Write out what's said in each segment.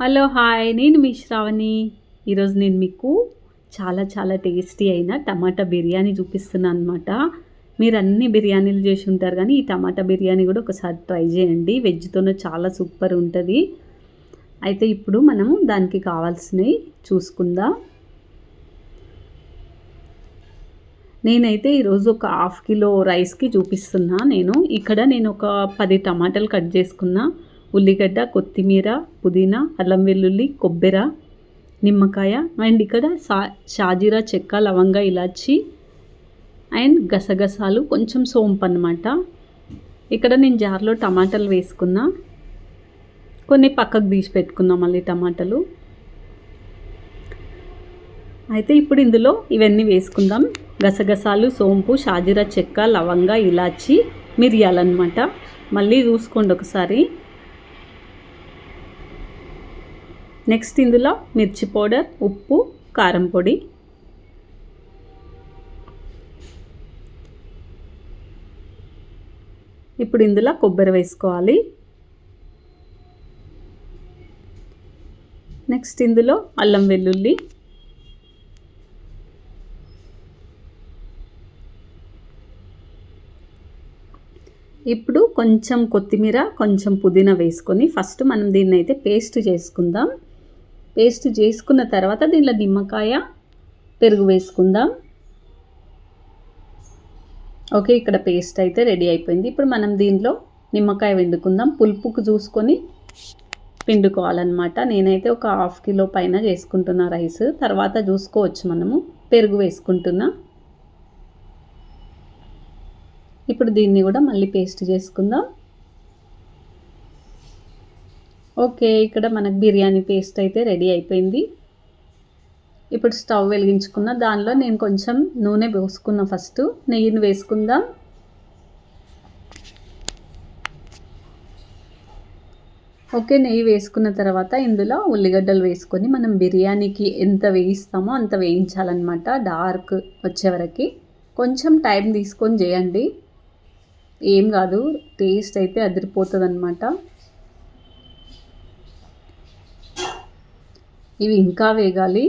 Hello hi నేను మీ శ్రావణి. ఈరోజు నేను మీకు చాలా చాలా టేస్టీ అయిన టమాటా బిర్యానీ చూపిస్తున్నాను అనమాట మీరు అన్ని బిర్యానీలు చేసి ఉంటారు కానీ ఈ టమాటా బిర్యానీ కూడా ఒకసారి ట్రై చేయండి. వెజ్తోనే చాలా సూపర్ ఉంటుంది. అయితే ఇప్పుడు మనము దానికి కావాల్సినవి చూసుకుందాం. నేనైతే ఈరోజు ఒక హాఫ్ కిలో రైస్కి చూపిస్తున్నా. నేను ఇక్కడ నేను ఒక పది టమాటాలు కట్ చేసుకున్నా. ఉల్లిగడ్డ కొత్తిమీర పుదీనా అల్లం వెల్లుల్లి కొబ్బెర నిమ్మకాయ అండ్ ఇక్కడ సా షాజీరా చెక్క లవంగ ఇలాచి అండ్ గసగసాలు కొంచెం సోంపు అనమాట ఇక్కడ నేను జార్లో టమాటాలు వేసుకున్నా. కొన్ని పక్కకు తీసి పెట్టుకున్నా మళ్ళీ టమాటాలు. అయితే ఇప్పుడు ఇందులో ఇవన్నీ వేసుకుందాం. గసగసాలు సోంపు షాజీరా చెక్క లవంగ ఇలాచి మిరియాలన్నమాట మళ్ళీ చూసుకోండి ఒకసారి. నెక్స్ట్ ఇందులో మిర్చి పౌడర్ ఉప్పు కారం పొడి. ఇప్పుడు ఇందులో కొబ్బరి వేసుకోవాలి. నెక్స్ట్ ఇందులో అల్లం వెల్లుల్లి. ఇప్పుడు కొంచెం కొత్తిమీర కొంచెం పుదీనా వేసుకొని ఫస్ట్ మనం దీన్ని అయితే పేస్ట్ చేసుకుందాం. పేస్ట్ చేసుకున్న తర్వాత దీనిలో నిమ్మకాయ పెరుగు వేసుకుందాం. ఓకే ఇక్కడ పేస్ట్ అయితే రెడీ అయిపోయింది. ఇప్పుడు మనం దీనిలో నిమ్మకాయ పిండుకుందాం. పులుపుకు చూసుకొని పిండుకోవాలన్నమాట. నేనైతే ఒక హాఫ్ కిలో పైన చేసుకుంటున్నా రైస్. తర్వాత చూసుకోవచ్చు మనము. పెరుగు వేసుకుంటున్నా. ఇప్పుడు దీన్ని కూడా మళ్ళీ పేస్ట్ చేసుకుందాం. ఓకే ఇక్కడ మనకు బిర్యానీ పేస్ట్ అయితే రెడీ అయిపోయింది. ఇప్పుడు స్టవ్ వెలిగించుకున్న దానిలో నేను కొంచెం నూనె పోసుకున్న ఫస్ట్. నెయ్యిని వేసుకుందాం. ఓకే నెయ్యి వేసుకున్న తర్వాత ఇందులో ఉల్లిగడ్డలు వేసుకొని మనం బిర్యానీకి ఎంత వేయిస్తామో అంత వేయించాలన్నమాట. డార్క్ వచ్చేవరకి కొంచెం టైం తీసుకొని చేయండి. ఏం కాదు టేస్ట్ అయితే అదిరిపోతుంది ఇవి ఇంకా వేగాలి.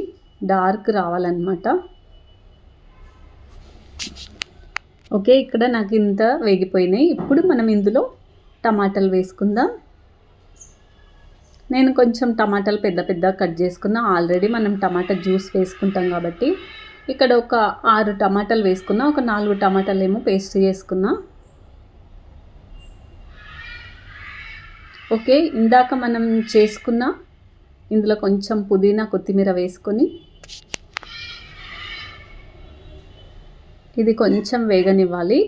డార్క్ రావాలన్నమాట. ఓకే ఇక్కడ నాకు ఇంత వేగిపోయినాయి. ఇప్పుడు మనం ఇందులో టమాటాలు వేసుకుందాం. నేను కొంచెం టమాటాలు పెద్ద పెద్ద కట్ చేసుకున్నా. ఆల్రెడీ మనం టమాటా జ్యూస్ వేసుకుంటాం కాబట్టి ఇక్కడ ఒక ఆరు టమాటాలు వేసుకున్నా ఒక నాలుగు టమాటాలు ఏమో పేస్ట్ చేసుకున్నా. ఓకే ఇందాక మనం చేసుకున్న ఇందులో కొంచెం పుదీనా కొత్తిమీర వేసుకొని ఇది కొంచెం వేగనివ్వాలి.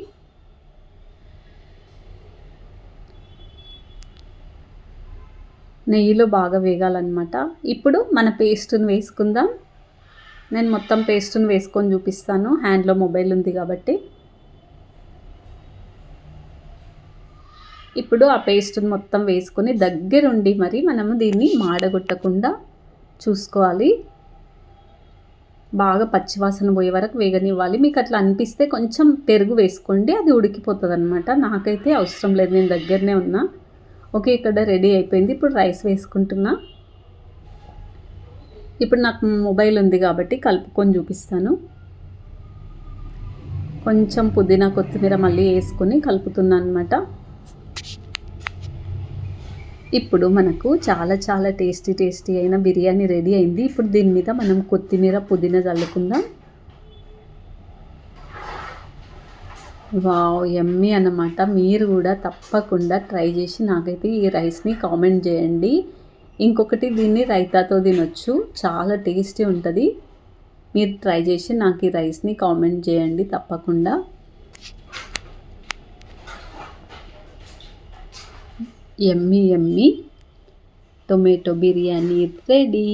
నెయ్యిలో బాగా వేగాలన్నమాట. ఇప్పుడు మన పేస్ట్ని వేసుకుందాం. నేను మొత్తం పేస్ట్ని వేసుకొని చూపిస్తాను. హ్యాండ్లో మొబైల్ ఉంది కాబట్టి. ఇప్పుడు ఆ పేస్ట్ని మొత్తం వేసుకొని దగ్గరుండి మరి మనము దీన్ని మాడగొట్టకుండా చూసుకోవాలి. బాగా పచ్చివాసన పోయే వరకు వేగనివ్వాలి. మీకు అట్లా అనిపిస్తే కొంచెం పెరుగు వేసుకోండి అది ఉడికిపోతుంది అనమాట నాకైతే అవసరం లేదు నేను దగ్గరనే ఉన్నా. ఓకే ఇక్కడ రెడీ అయిపోయింది. ఇప్పుడు రైస్ వేసుకుంటున్నా. ఇప్పుడు నాకు మొబైల్ ఉంది కాబట్టి కలుపుకొని చూపిస్తాను. కొంచెం పుదీనా కొత్తిమీర మళ్ళీ వేసుకొని కలుపుతున్నాను అనమాట ఇప్పుడు మనకు చాలా చాలా టేస్టీ టేస్టీ అయిన బిర్యానీ రెడీ అయింది. ఇప్పుడు దీని మీద మనం కొత్తిమీర పుదీనా చల్లుకుందాం. వావ్ ఎమ్మి అన్నమాట. మీరు కూడా తప్పకుండా ట్రై చేసి నాకైతే ఈ రైస్ని కామెంట్ చేయండి. ఇంకొకటి దీన్ని రైతాతో తినొచ్చు. చాలా టేస్టీ ఉంటుంది. మీరు ట్రై చేసి నాకు ఈ రైస్ని కామెంట్ చేయండి తప్పకుండా. ఎమ్మి ఎమ్మి. Tomato biryani ready.